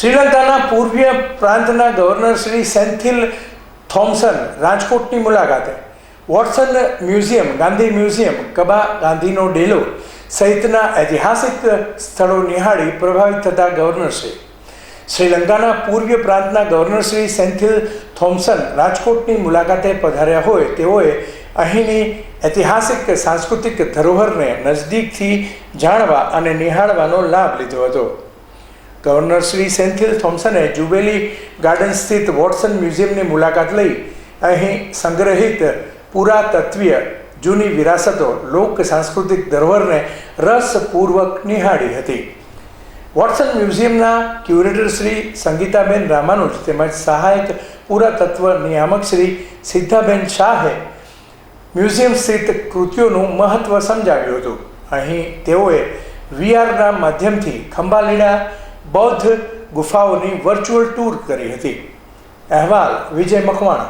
શ્રીલંકાના પૂર્વીય પ્રાંતના ગવર્નર શ્રી સેન્થિલ થોમ્સન રાજકોટની મુલાકાતે Watson museum, Gandhi museum, Kaba ગાંધીનો ડેલો સહિતના ઐતિહાસિક સ્થળો નિહાળી પ્રભાવિત થતા ગવર્નરશ્રી શ્રીલંકાના પૂર્વીય પ્રાંતના ગવર્નરશ્રી સેન્થિલ થોમ્સન રાજકોટની મુલાકાતે પધાર્યા હોય, તેઓએ અહીંની ઐતિહાસિક, સાંસ્કૃતિક ધરોહરને નજદીકથી જાણવા અને નિહાળવાનો લાભ લીધો હતો. ગવર્નર શ્રી સેન્થિલ થોમ્સને જુબેલી ગાર્ડન સ્થિત વોટસન મ્યુઝિયમની મુલાકાત લઈ અહીં સંગ્રહિત પુરાતત્વીય જૂની વિરાસતો લોક સાંસ્કૃતિક ધરોહરને રસપૂર્વક નિહાળી હતી. વોટસન મ્યુઝિયમના ક્યુરેટર શ્રી સંગીતાબેન રામાનુજ તેમજ સહાયક પુરાતત્વ નિયામક શ્રી સિદ્ધાબેન શાહે મ્યુઝિયમ સ્થિત કૃતિઓનું મહત્ત્વ સમજાવ્યું હતું. અહીં તેઓએ વીઆરના માધ્યમથી ખંભાલીડા બૌદ્ધ ગુફાઓની વર્ચ્યુઅલ ટૂર કરી હતી. અહેવાલ વિજય મકવાણા.